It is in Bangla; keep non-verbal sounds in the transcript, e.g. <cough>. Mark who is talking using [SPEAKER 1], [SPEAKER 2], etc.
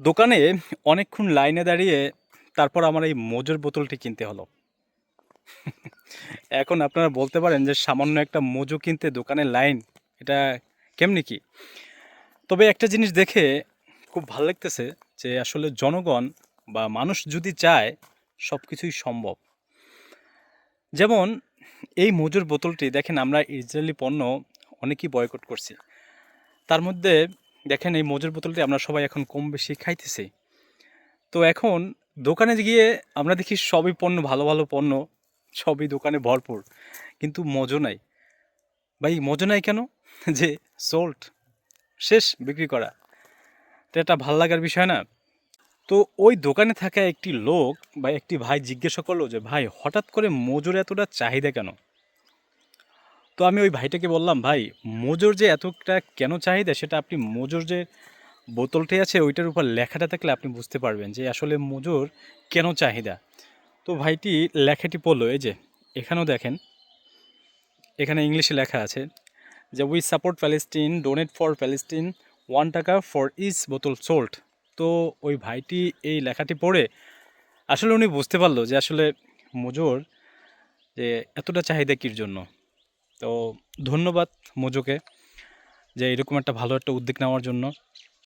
[SPEAKER 1] দোকানে অনেকক্ষণ লাইনে দাঁড়িয়ে তারপর আমার এই মোজোর বোতলটি কিনতে হলো। এখন আপনারা বলতে পারেন যে সামান্য একটা মোজো কিনতে দোকানে লাইন, এটা কেমনি কি? তবে একটা জিনিস দেখে খুব ভালো লাগতেছে যে আসলে জনগণ বা মানুষ যদি চায় সব কিছুই সম্ভব। যেমন এই মোজোর বোতলটি, দেখেন আমরা ইসরায়েলি পণ্য অনেকেই বয়কট করছি। তার মধ্যে দেখেন এই মজুর বোতলটি আমরা সবাই এখন কম বেশি খাইতেছি। তো এখন দোকানে গিয়ে আমরা দেখি সবই পণ্য, ভালো ভালো পণ্য, সবই দোকানে ভরপুর। কিন্তু মজো নাই। ভাই, মজো নাই কেন? <laughs> যে সোল্ট শেষ, বিক্রি করা। তো এটা ভালো লাগার বিষয় না। তো ওই দোকানে থাকা একটি লোক বা একটি ভাই জিজ্ঞাসা করল যে, ভাই, হঠাৎ করে মজুর এতটা চাহিদা কেন? তো আমি ওই ভাইটাকে বললাম, ভাই, মোজোর যে এতটা কেন চাহিদা সেটা আপনি মোজোর যে বোতলটি আছে ওইটার উপর লেখাটা থাকলে আপনি বুঝতে পারবেন যে আসলে মোজোর কেন চাহিদা। তো ভাইটি লেখাটি পড়ল, এই যে, এখানেও দেখেন, এখানে ইংলিশে লেখা আছে যে we support Palestine donate for Palestine one টাকা ফর ইচ বোতল সোল্ট তো ওই ভাইটি এই লেখাটি পড়ে আসলে উনি বুঝতে পারল যে আসলে মোজোর যে এতটা চাহিদা কির জন্য? তো ধন্যবাদ মোজোকে যে এরকম একটা ভালো একটা উদ্যোগ নেওয়ার জন্য।